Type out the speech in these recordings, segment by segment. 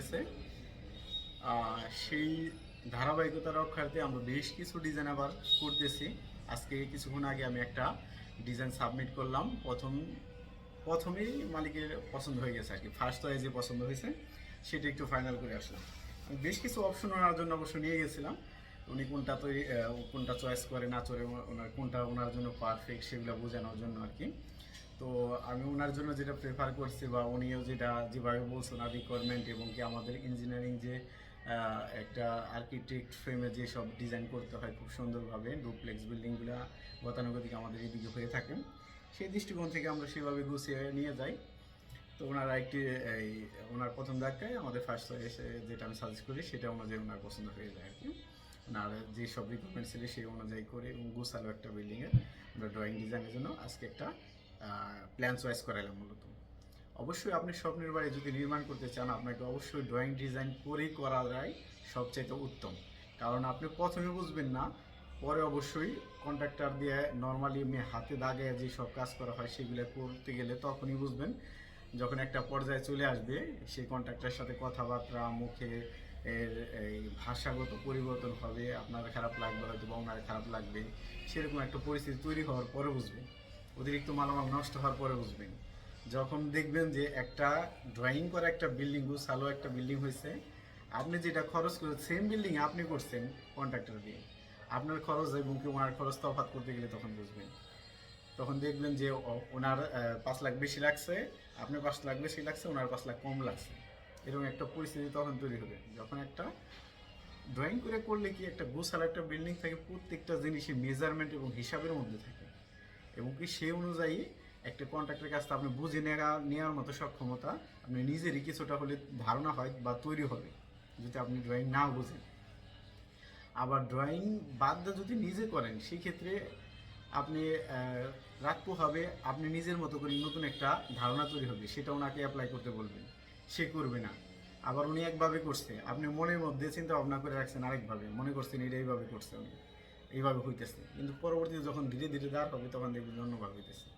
হয়েছে। সেই ধারাবাহিকতা রক্ষার্থে আমরা বেশ কিছু ডিজাইন আবার করতেছি। আজকে কিছুক্ষণ আগে আমি একটা ডিজাইন সাবমিট করলাম। প্রথম, প্রথমেই মালিকের পছন্দ হয়ে গেছে আর কি। ফার্স্ট ওয়াই যে পছন্দ হয়েছে, সেটা একটু ফাইনাল করে আসলাম। বেশ কিছু অপশন ওনার জন্য অবশ্য নিয়ে গেছিলাম। উনি কোনটা তৈরি কোনটা চয়েস করে না চলে ওনার কোনটা ওনার জন্য পারফেক্ট সেগুলো বোঝানোর জন্য আর কি। তো আমি ওনার জন্য যেটা প্রেফার করছি বা উনিও যেটা যেভাবে বলছেন ওনার রিকোয়ারমেন্ট এবং কি আমাদের ইঞ্জিনিয়ারিং যে একটা আর্কিটেক্ট ফ্রেমে যে সব ডিজাইন করতে হয় খুব সুন্দরভাবে ডুপ্লেক্স বিল্ডিংগুলো গতানুগতিক আমাদের এদিকে হয়ে থাকে। সেই দৃষ্টিকোণ থেকে আমরা সেভাবে গুছিয়ে নিয়ে যাই। তো ওনারা একটি, এই, ওনার প্রথম ধাক্কায় আমাদের ফার্স্ট এসে যেটা আমি সাজেস্ট করি সেটা অনুযায়ী ওনার পছন্দ হয়ে যায় আর কি। ওনার যে সব রিকোয়ারমেন্ট ছিল সেই অনুযায়ী করে এবং গুছালো একটা বিল্ডিংয়ের আমরা ড্রয়িং ডিজাইনের জন্য আজকে একটা প্ল্যান চয়েস করাইলাম মূলত। অবশ্যই আপনি স্বপ্নের বাড়ি যদি নির্মাণ করতে চান, আপনাকে অবশ্যই ড্রয়িং ডিজাইন করেই করা যায় সবচাইতে উত্তম। কারণ আপনি প্রথমে বুঝবেন না, পরে অবশ্যই কন্ট্রাক্টর দিয়ে নর্মালি এমনি হাতে দাগে যে সব কাজ করা হয় সেগুলো করতে গেলে তখনই বুঝবেন, যখন একটা পর্যায়ে চলে আসবে, সেই কন্ট্রাক্টরের সাথে কথাবার্তা, মুখে এর এই ভাষাগত পরিবর্তন হবে, আপনার খারাপ লাগবে হয়তো বা ওনার খারাপ লাগবে, সেরকম একটা পরিস্থিতি তৈরি হওয়ার পরে বুঝবেন। অতিরিক্ত মালামাল নষ্ট হওয়ার পরে বুঝবেন। যখন দেখবেন যে একটা ড্রয়িং করা একটা বিল্ডিং গুছালো একটা বিল্ডিং হয়েছে, আপনি যেটা খরচ করে সেম বিল্ডিং আপনি করছেন কন্ট্রাক্টর দিয়ে আপনার খরচ এবং কি ওনার খরচ তফাৎ করতে গেলে তখন বুঝবেন। তখন দেখবেন যে ওনার পাঁচ লাখ বেশি লাগছে আপনার পাঁচ লাখ বেশি লাগছে, ওনার পাঁচ লাখ কম লাগছে। এরকম একটা পরিস্থিতি তখন তৈরি হবে। যখন একটা ড্রয়িং করে করলে কি একটা গোছাল একটা বিল্ডিং থাকে, প্রত্যেকটা জিনিসের মেজারমেন্ট এবং হিসাবের মধ্যে থাকে। এবং কি সেই অনুযায়ী একটা কন্ট্রাক্টের কাজটা আপনি বুঝে নেওয়া নেওয়ার মতো সক্ষমতা আপনি নিজেরই কিছুটা হলে ধারণা হয় বা তৈরি হবে, যদি আপনি ড্রয়িং না বুঝেন। আবার ড্রয়িং বাদ যদি নিজে করেন সেই ক্ষেত্রে আপনি রাখব হবে আপনি নিজের মতো করে নতুন একটা ধারণা তৈরি হবে, সেটা ওনাকে অ্যাপ্লাই করতে বলবেন, সে করবে না। আবার উনি একভাবে করছে, আপনি মনের মধ্যে চিন্তা ভাবনা করে রাখছেন আরেকভাবে, মনে করছেন এটা এইভাবে করছে উনি। এইভাবে হইতেছে। কিন্তু পরবর্তীতে যখন ধীরে ধীরে দাঁড় হবে, তখন দেখবেন অন্যভাবে হইতেছে।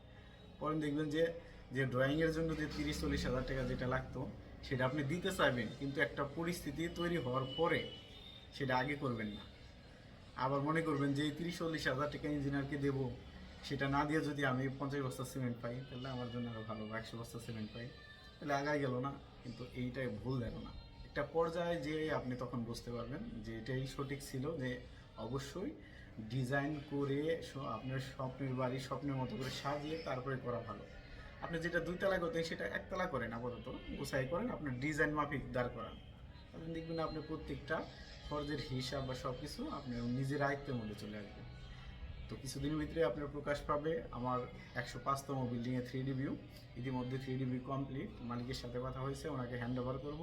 পরে দেখবেন যে যে ড্রয়িংয়ের জন্য যে তিরিশ, চল্লিশ হাজার টাকা যেটা লাগতো, সেটা আপনি দিতে চাইবেন, কিন্তু একটা পরিস্থিতি তৈরি হওয়ার পরে সেটা আগে করবেন না। আবার মনে করবেন যে, এই তিরিশ, চল্লিশ হাজার টাকা ইঞ্জিনিয়ারকে দেবো, সেটা না দিয়ে যদি আমি পঞ্চাশ বস্তা সিমেন্ট পাই, তাহলে আমার জন্য আরও ভালো, বা একশো বস্তা সিমেন্ট পাই, তাহলে আগায় গেল না। কিন্তু এইটাই ভুল ধারণা। একটা পর্যায়ে যে আপনি তখন বুঝতে পারবেন যে, এটাই সঠিক ছিল যে, অবশ্যই ডিজাইন করে আপনার স্বপ্নের বাড়ি স্বপ্নের মতো করে সাজিয়ে তারপরে করা ভালো। আপনি যেটা দুই তালা করতেন সেটা একতলা করেন আপাতত, গোছাই করেন, আপনার ডিজাইন মাফিক দাঁড় করান। আপনি দেখবেন আপনি প্রত্যেকটা খরচের হিসাব বা সব কিছু আপনি নিজের আয়ত্তের মধ্যে চলে আসবে। তো কিছুদিনের ভিতরে আপনার প্রকাশ পাবে আমার একশো পাঁচতম বিল্ডিংয়ে থ্রি ডি ভিউ ইতিমধ্যে থ্রি ডি ভিউ কমপ্লিট মালিকের সাথে কথা হয়েছে, ওনাকে হ্যান্ড ওভার করব।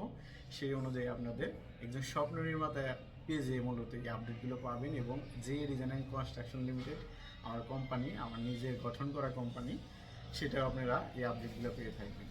সেই অনুযায়ী আপনাদের একজন স্বপ্ন নির্মাতা পেজে মূলত এই আপডেটগুলো পাবেন এবং যে রিজেনাইন কনস্ট্রাকশন লিমিটেড আমার কোম্পানি আমার নিজের গঠন করা কোম্পানি সেটাও আপনারা এই আপডেটগুলো পেয়ে থাকবেন।